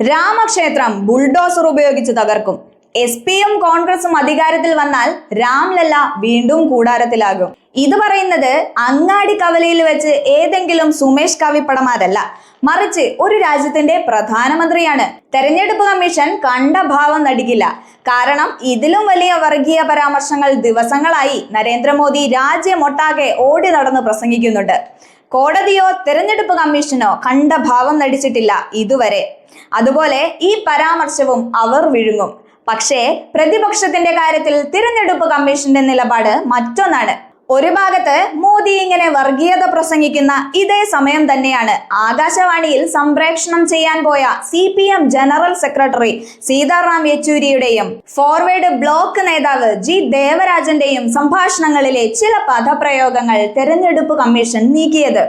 രാമക്ഷേത്രം ബുൾഡോസർ ഉപയോഗിച്ച് തകർക്കും. എസ് പിയും കോൺഗ്രസും അധികാരത്തിൽ വന്നാൽ രാംലല്ല വീണ്ടും കൂടാരത്തിലാകും. ഇത് പറയുന്നത് അങ്ങാടി കവലയിൽ വെച്ച് ഏതെങ്കിലും സുമേഷ് കവിപ്പടമാരല്ല മറിച്ച് ഒരു രാജ്യത്തിന്റെ പ്രധാനമന്ത്രിയാണ്. തെരഞ്ഞെടുപ്പ് കമ്മീഷൻ കണ്ട ഭാവം നടിക്കില്ല കാരണം ഇതിലും വലിയ വർഗീയ പരാമർശങ്ങൾ ദിവസങ്ങളായി നരേന്ദ്രമോദി രാജ്യമൊട്ടാകെ ഓടി നടന്ന് പ്രസംഗിക്കുന്നുണ്ട്. കോടതിയോ തെരഞ്ഞെടുപ്പ് കമ്മീഷനോ കണ്ട ഭാവം നടിച്ചിട്ടില്ല ഇതുവരെ. അതുപോലെ ഈ പരാമർശവും അവർ വിഴുങ്ങും. പക്ഷേ പ്രതിപക്ഷത്തിന്റെ കാര്യത്തിൽ തിരഞ്ഞെടുപ്പ് കമ്മീഷന്റെ നിലപാട് മറ്റൊന്നാണ്. ഒരു ഭാഗത്ത് മോദി ഇങ്ങനെ വർഗീയത പ്രസംഗിക്കുന്ന ഇതേ സമയം തന്നെയാണ് ആകാശവാണിയിൽ സംപ്രേഷണം ചെയ്യാൻ പോയ C P M general secretary Sitaram യെച്ചൂരിയുടെയും forward block നേതാവ് ജി ദേവരാജന്റെയും സംഭാഷണങ്ങളിലെ ചില പദപ്രയോഗങ്ങൾ തെരഞ്ഞെടുപ്പ് കമ്മീഷൻ നീക്കിയത്.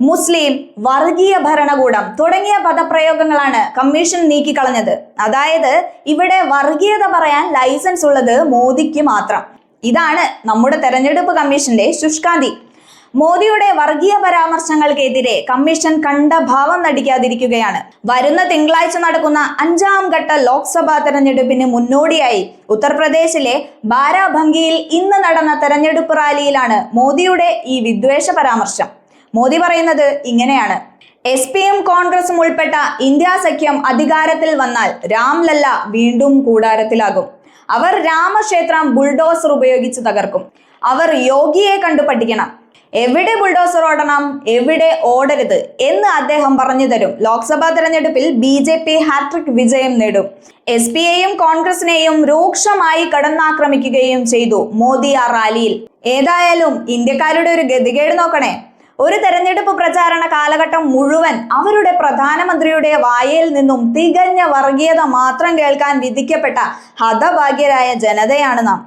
മുസ്ലിം വർഗീയ ഭരണകൂടം തുടങ്ങിയ പദപ്രയോഗങ്ങളാണ് കമ്മീഷൻ നീക്കിക്കളഞ്ഞത്. അതായത് ഇവിടെ വർഗീയത പറയാൻ ലൈസൻസ് ഉള്ളത് മോദിക്ക് മാത്രം. ഇതാണ് നമ്മുടെ തെരഞ്ഞെടുപ്പ് കമ്മീഷന്റെ ശുഷ്കാന്തി. മോദിയുടെ വർഗീയ പരാമർശങ്ങൾക്കെതിരെ കമ്മീഷൻ കണ്ട ഭാവം നടിക്കാതിരിക്കുകയാണ്. വരുന്ന തിങ്കളാഴ്ച നടക്കുന്ന അഞ്ചാം ഘട്ട ലോക്സഭാ തെരഞ്ഞെടുപ്പിന് മുന്നോടിയായി ഉത്തർപ്രദേശിലെ ബാരാഭംഗിയിൽ ഇന്ന് നടന്ന തെരഞ്ഞെടുപ്പ് റാലിയിലാണ് മോദിയുടെ ഈ വിദ്വേഷ പരാമർശം. മോദി പറയുന്നത് ഇങ്ങനെയാണ്. എസ് പിയും കോൺഗ്രസും ഉൾപ്പെട്ട ഇന്ത്യ സഖ്യം അധികാരത്തിൽ വന്നാൽ രാംലല്ല വീണ്ടും കൂടാരത്തിലാകും. അവർ രാമക്ഷേത്രം ബുൾഡോസർ ഉപയോഗിച്ച് തകർക്കും. അവർ യോഗിയെ കണ്ടു പഠിക്കണം. എവിടെ ബുൾഡോസർ ഓടണം എവിടെ ഓടരുത് എന്ന് അദ്ദേഹം പറഞ്ഞു തരും. ലോക്സഭാ തെരഞ്ഞെടുപ്പിൽ ബി ജെ പി ഹാട്രിക് വിജയം നേടും. എസ് പി എയും കോൺഗ്രസിനെയും രൂക്ഷമായി കടന്നാക്രമിക്കുകയും ചെയ്തു മോദി ആ റാലിയിൽ. ഏതായാലും ഇന്ത്യക്കാരുടെ ഒരു ഗതികേട് നോക്കണേ. ഒരു തെരഞ്ഞെടുപ്പ് പ്രചാരണ കാലഘട്ടം മുഴുവൻ അവരുടെ പ്രധാനമന്ത്രിയുടെ വായയിൽ നിന്നും തികഞ്ഞ വർഗീയത മാത്രം കേൾക്കാൻ വിധിക്കപ്പെട്ട ഹതഭാഗ്യരായ ജനതയാണ് നാം.